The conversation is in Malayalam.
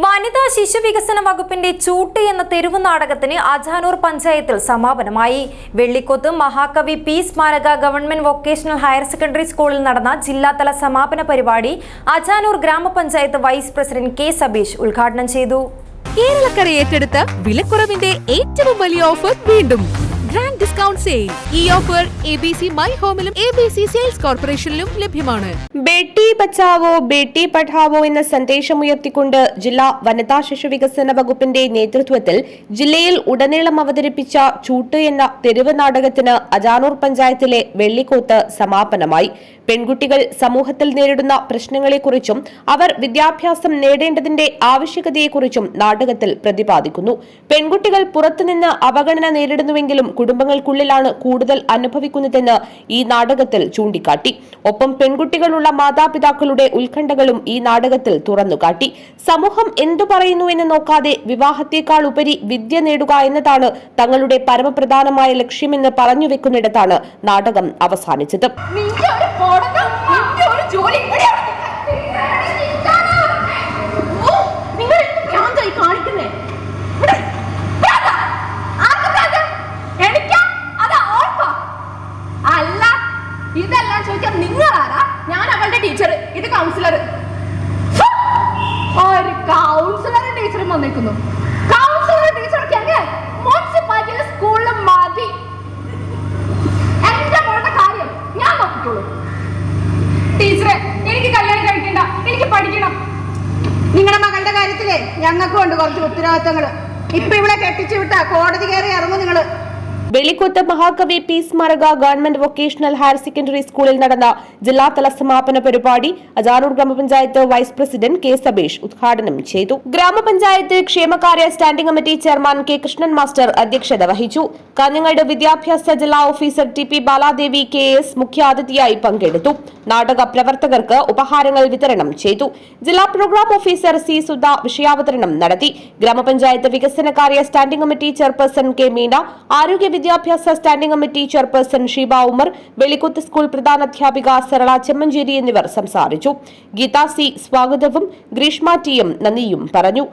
വനിതാ ശിശു വികസന വകുപ്പിന്റെ ചൂട്ട് എന്ന തെരുവ് നാടകത്തിന് അജാനൂർ പഞ്ചായത്തിൽ സമാപനമായി. വെള്ളിക്കൊത്ത് മഹാകവി പി സ്മാരക ഗവൺമെന്റ് വൊക്കേഷണൽ ഹയർ സെക്കൻഡറി സ്കൂളിൽ നടന്ന ജില്ലാതല സമാപന പരിപാടി അജാനൂർ ഗ്രാമപഞ്ചായത്ത് വൈസ് പ്രസിഡന്റ് കെ സബീഷ് ഉദ്ഘാടനം ചെയ്തു. കേരളക്കര ഏറ്റെടുത്ത വിലക്കുറവിന്റെ ഏറ്റവും വലിയ ഓഫർ വീണ്ടും. Grand discount sale. ഈ offer A B C my ഹോമിലും A B C sales കോർപ്പറേഷനിലും ലഭ്യമാണ്. ബേട്ടി ബച്ചാവോ ബേട്ടി പഠാവോ എന്ന സന്ദേശമുയർത്തിക്കൊണ്ട് ജില്ലാ വനിതാ ശിശു വികസന വകുപ്പിന്റെ നേതൃത്വത്തിൽ ജില്ലയിൽ ഉടനീളം അവതരിപ്പിച്ച ചൂട്ട് എന്ന തെരുവ് നാടകത്തിന് അജാനൂർ പഞ്ചായത്തിലെ വെള്ളിക്കോത്ത് സമാപനമായി. പെൺകുട്ടികൾ സമൂഹത്തിൽ നേരിടുന്ന പ്രശ്നങ്ങളെക്കുറിച്ചും അവർ വിദ്യാഭ്യാസം നേടേണ്ടതിന്റെ ആവശ്യകതയെക്കുറിച്ചും നാടകത്തിൽ പ്രതിപാദിക്കുന്നു. പെൺകുട്ടികൾ പുറത്തുനിന്ന് അവഗണന നേരിടുന്നുവെങ്കിലും കുടുംബങ്ങൾക്കുള്ളിലാണ് കൂടുതൽ അനുഭവിക്കുന്നതെന്ന് ഈ നാടകത്തിൽ ചൂണ്ടിക്കാട്ടി. ഒപ്പം പെൺകുട്ടികളുള്ള മാതാപിതാക്കളുടെ ഉത്കണ്ഠകളും ഈ നാടകത്തിൽ തുറന്നുകാട്ടി. സമൂഹം എന്തു പറയുന്നു എന്ന് നോക്കാതെ വിവാഹത്തേക്കാൾ ഉപരി വിദ്യ നേടുക എന്നതാണ് തങ്ങളുടെ പരമപ്രധാനമായ ലക്ഷ്യമെന്ന് പറഞ്ഞു വെക്കുന്നിടത്താണ് നാടകം അവസാനിച്ചത്. ടീച്ചർ ഇത് കൗൺസിലർ ഒരു വന്നിരിക്കുന്നു കൗൺസിലർ ടീച്ചറെ പഠിക്കണം. നിങ്ങളുടെ മകളുടെ കാര്യത്തിലേ ഞങ്ങൾക്കും ഉണ്ട് കുറച്ച് ഉത്തരവാദിത്തങ്ങൾ ഇപ്പൊ ഇവിടെ കെട്ടിച്ചു വിട്ടാ കോടതി കയറി ഇറങ്ങും നിങ്ങൾ. വെളിക്കൊത്ത് മഹാകവി പി സ്മാരക ഗവൺമെന്റ് വൊക്കേഷണൽ ഹയർ സെക്കൻഡറി സ്കൂളിൽ നടന്ന ജില്ലാതല സമാപന പരിപാടി അജാനൂർ ഗ്രാമപഞ്ചായത്ത് വൈസ് പ്രസിഡന്റ് കെ സബേഷ് ഉദ്ഘാടനം ചെയ്തു. ഗ്രാമപഞ്ചായത്ത് ക്ഷേമകാര്യ standing committee chairman K Krishnan master അധ്യക്ഷത വഹിച്ചു. കാഞ്ഞങ്ങാട് വിദ്യാഭ്യാസ ജില്ലാ officer T P Baladevi K S മുഖ്യാതിഥിയായി പങ്കെടുത്തു. നാടക പ്രവർത്തകർക്ക് ഉപഹാരങ്ങൾ വിതരണം ചെയ്തു. ജില്ലാ പ്രോഗ്രാം ഓഫീസർ സി സുധ വിഷയാവതരണം നടത്തി. ഗ്രാമപഞ്ചായത്ത് വികസനകാര്യ standing committee chairperson K Meena ആരോഗ്യ വിദ്യാഭ്യാസ standing committee chairperson Sheeba Umar Velikkuth school പ്രധാനാധ്യാപിക Sarala Chemmancheri എന്നിവർ സംസാരിച്ചു. ഗീതാ സി സ്വാഗതവും ഗ്രീഷ്മ ടി എം നന്ദിയും പറഞ്ഞു.